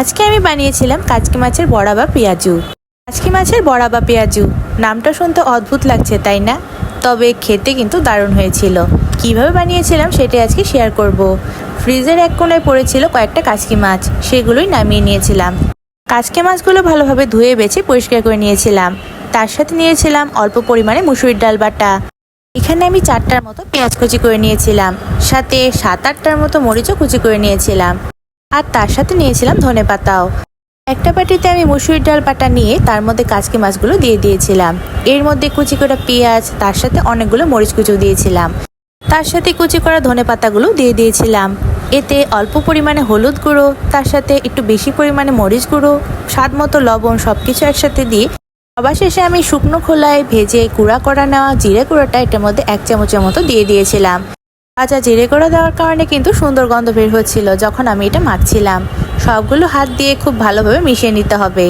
আজকে আমি বানিয়েছিলাম কাজকি মাছের বড়া বা পেঁয়াজু। কাচকি মাছের বড়া বা পেঁয়াজু, নামটা শুনতে অদ্ভুত লাগছে, তাই না? তবে খেতে কিন্তু দারুণ হয়েছিল। কীভাবে বানিয়েছিলাম সেটাই আজকে শেয়ার করব। ফ্রিজের এক কোণায় পড়েছিল কয়েকটা কাচকি মাছ, সেগুলোই নামিয়ে নিয়েছিলাম। কাচকি মাছগুলো ভালোভাবে ধুয়ে বেছে পরিষ্কার করে নিয়েছিলাম। তার সাথে নিয়েছিলাম অল্প পরিমাণে মুসুরির ডাল বাটা। এখানে আমি চারটার মতো পেঁয়াজ কুচি করে নিয়েছিলাম। সাথে সাত আটটার মতো মরিচও কুচি করে নিয়েছিলাম। আর তার সাথে নিয়েছিলাম ধনে পাতাও। একটা বাটিতে আমি মুসুরির ডাল পাটা নিয়ে তার মধ্যে কাচকি মাছগুলো দিয়ে দিয়েছিলাম। এর মধ্যে কুচি করা পেঁয়াজ, তার সাথে অনেকগুলো মরিচ কুচু দিয়েছিলাম। তার সাথে কুচি করা ধনে পাতাগুলো দিয়ে দিয়েছিলাম। এতে অল্প পরিমাণে হলুদ গুঁড়ো, তার সাথে একটু বেশি পরিমাণে মরিচ গুঁড়ো, স্বাদ মতো লবণ সব কিছু একসাথে দিয়ে সবার শেষে আমি শুকনো খোলায় ভেজে গুঁড়া করা নেওয়া জিরে গুঁড়োটা এটার মধ্যে এক চামচের মতো দিয়ে দিয়েছিলাম। ভাজা জিরে গুঁড়ো দেওয়ার কারণে কিন্তু সুন্দর গন্ধ বের হচ্ছিল যখন আমি এটা মাখছিলাম। সবগুলো হাত দিয়ে খুব ভালোভাবে মিশিয়ে নিতে হবে।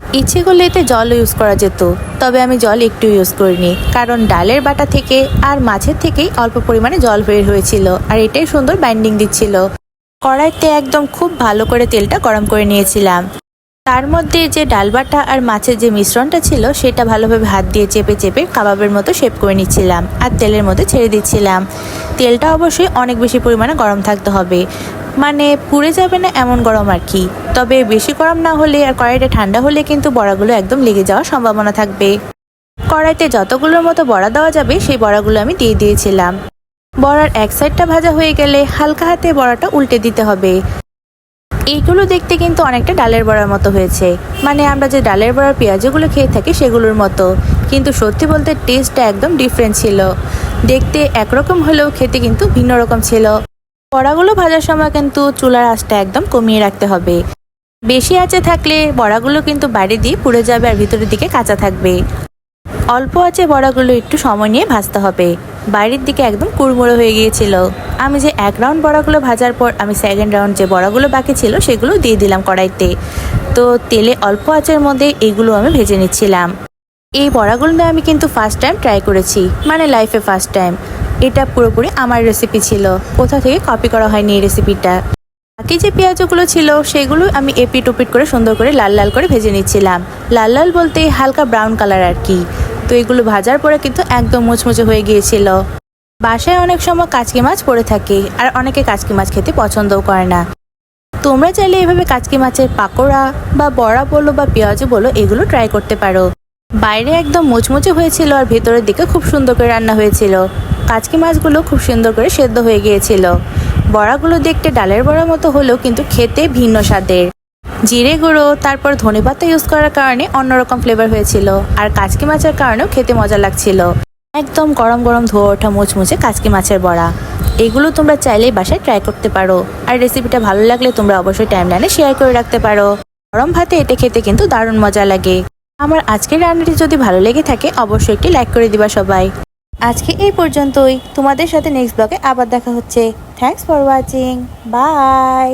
ইচ্ছে করলে এতে জল ইউজ করা যেত, তবে আমি জল একটু ইউজ করিনি, কারণ ডালের বাটা থেকে আর মাছের থেকেই অল্প পরিমাণে জল বের হয়েছিল, আর এটাই সুন্দর বাইন্ডিং দিচ্ছিল। কড়াইতে একদম খুব ভালো করে তেলটা গরম করে নিয়েছিলাম। তার মধ্যে যে ডালবাটা আর মাছের যে মিশ্রণটা ছিল, সেটা ভালোভাবে হাত দিয়ে চেপে চেপে কাবাবের মতো শেপ করে নিচ্ছিলাম আর তেলের মধ্যে ছেড়ে দিচ্ছিলাম। তেলটা অবশ্যই অনেক বেশি পরিমাণে গরম থাকতে হবে। মানে পুড়ে যাবে না এমন গরম আর কি। তবে বেশি গরম না হলে আর কড়াইটা ঠান্ডা হলে কিন্তু বড়াগুলো একদম লেগে যাওয়ার সম্ভাবনা থাকবে। কড়াইতে যতগুলোর মতো বড়া দেওয়া যাবে, সেই বড়াগুলো আমি দিয়ে দিয়েছিলাম। বড়ার এক সাইডটা ভাজা হয়ে গেলে হালকা হাতে বড়াটা উল্টে দিতে হবে। এইগুলো দেখতে কিন্তু অনেকটা ডালের বড়ার মতো হয়েছে। মানে আমরা যে ডালের বড়ার পেঁয়াজগুলো খেয়ে থাকি সেগুলোর মতো। কিন্তু সত্যি বলতে টেস্টটা একদম ডিফারেন্ট ছিল। দেখতে একরকম হলেও খেতে কিন্তু ভিন্ন রকম ছিল। বড়াগুলো ভাজার সময় কিন্তু চুলার আঁচটা একদম কমিয়ে রাখতে হবে। বেশি আঁচে থাকলে বড়াগুলো কিন্তু বাইরে দিয়ে পুড়ে যাবে আর ভিতরের দিকে কাঁচা থাকবে। অল্প আঁচে বড়াগুলো একটু সময় নিয়ে ভাজতে হবে। বাইরের দিকে একদম কুড়মুড়ো হয়ে গিয়েছিল। আমি যে এক রাউন্ড বড়াগুলো ভাজার পর আমি সেকেন্ড রাউন্ড যে বড়াগুলো বাকি ছিল সেগুলো দিয়ে দিলাম কড়াইতে। তো তেলে অল্প আঁচের মধ্যে এগুলো আমি ভেজে নিচ্ছিলাম। এই বড়াগুলো আমি কিন্তু ফার্স্ট টাইম ট্রাই করেছি মানে লাইফে ফার্স্ট টাইম এটা পুরোপুরি আমার রেসিপি ছিল, কোথা থেকে কপি করা হয়নি এই রেসিপিটা বাকি যে পেঁয়াজগুলো ছিল সেগুলো আমি এপিট ওপিট করে সুন্দর করে লাল লাল করে ভেজে নিচ্ছিলাম। লাল লাল বলতে হালকা ব্রাউন কালার আর কি। তো এগুলো ভাজার পরে কিন্তু একদম মুচমুচে হয়ে গিয়েছিল। বাসায় অনেক সময় কাচকি মাছ পড়ে থাকে আর অনেকে কাচকি মাছ খেতে পছন্দও করে না। তোমরা চাইলে এভাবে কাচকি মাছের পাকোড়া বা বড়া বলো বা পেঁয়াজও বলো, এগুলো ট্রাই করতে পারো। বাইরে একদম মুচমুচে হয়েছিল আর ভেতরের দিকে খুব সুন্দর করে রান্না হয়েছিল। কাচকি মাছগুলো খুব সুন্দর করে সেদ্ধ হয়ে গিয়েছিল। বড়াগুলো দেখতে ডালের বড়ার মতো হলেও কিন্তু খেতে ভিন্ন স্বাদের। জিরে গুঁড়ো, তারপর ধনেপাতা ইউজ করার কারণে অন্যরকম ফ্লেভার হয়েছিল। আর কাচকি মাছের কারণেও খেতে মজা লাগছিল। একদম গরম গরম ধোয়া ওঠা মুচমুচে কাচকি মাছের বড়া। এগুলো তোমরা চাইলেই বাসায় ট্রাই করতে পারো। আর রেসিপিটা ভালো লাগলে তোমরা অবশ্যই টাইমলাইনে শেয়ার করে রাখতে পারো। গরম ভাতে এটা খেতে কিন্তু দারুণ মজা লাগে। আমার আজকের রান্নাটি যদি ভালো লেগে থাকে, অবশ্যই একটি লাইক করে দিবা সবাই। আজকে এই পর্যন্তই। তোমাদের সাথে নেক্সট ব্লগে আবার দেখা হচ্ছে। Thanks for watching by